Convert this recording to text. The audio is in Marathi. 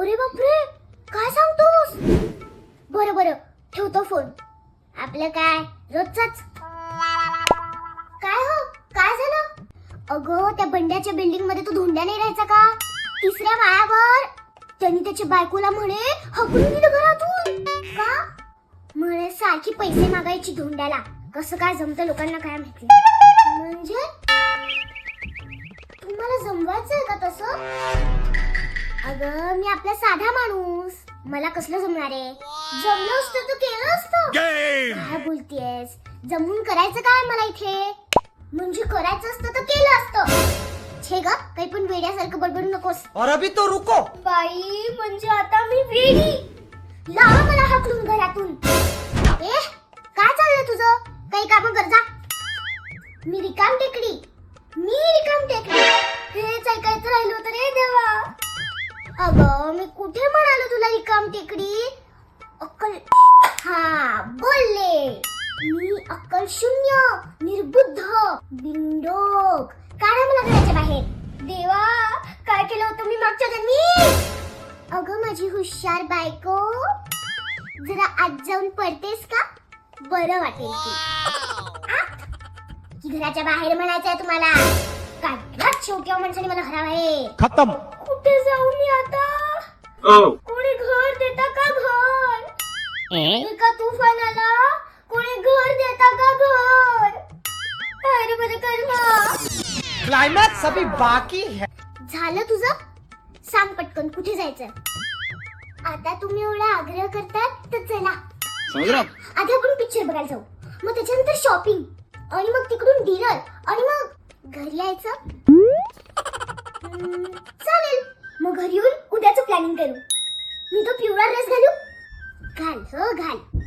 अरे बापरे काय सांगतोस? बरं बरं ठेवतो फोन आपलं काय? रोजचाच. काय हो? काय झालं? अगं त्या बंड्याच्या बिल्डिंगमध्ये तू धुंड्या नाही राहायचा का? तिसऱ्या माळ्यावर. त्यांनी त्याच्या बायकोला म्हणे हकलून दिलं घरातून. का? म्हणे सारखी पैसे मागायची धुंड्याला. कसं काय जमतं लोकांना काय माहिती? म्हणजे? तुम्हाला जमवायचं आहे का तसं? अगं मी आपला साधा माणूस. मला कसलं जमणार आहे? जमलं असतं तर केलं असतं. काय बोलतेस? जमून करायचं काय मला इथे? म्हणजे करायचं असतं तर केलं असतं. छे ग काही पण वेड्यासारखं बडबडू नकोस. और अभी तो रुको. बाई म्हणजे आता मी वेडी. लावा मला हाकलून घरातून. ए काय चाललंय तुझं? काही काम कर जा. मी रिकाम टेकडी. अगं मी कुठे म्हणालो तुला रिकाम टेकडी? अक्कल हा बोलले. मी अक्कल शून्य निर्बुद्ध बिंडोक काढा मला घराच्या बाहेर. देवा काय केलं होतं मी मागच्या जन्मी अगं माझी हुशार बायको. जरा आज जाऊन पडतेस का? बरं वाटेल की घराच्या बाहेर म्हणायचंय तुम्हाला? काढलाच शेवटी अहो माणसाने मला घराबाहेर खत्म. कुठे जाऊ मी आता? कोणी घर देता का घर? एका तुफानाला कोणी घर देता का घर? अरे बरं कर ना. क्लाइमैक्स अभी बाकी है. झालं तुझं? सांग पटकन कुठे जायचं आता तुम्ही एवढा आग्रह करतात तर चला. आधी आपण पिक्चर बघायला जाऊ. मग त्याच्यानंतर शॉपिंग आणि मग तिकडून डिनर आणि मग घरी यायचं? चालेल. मग घरी येऊन उद्याचं प्लॅनिंग करू. मी तो पिवळा ड्रेस घालू. घाल हो घाल.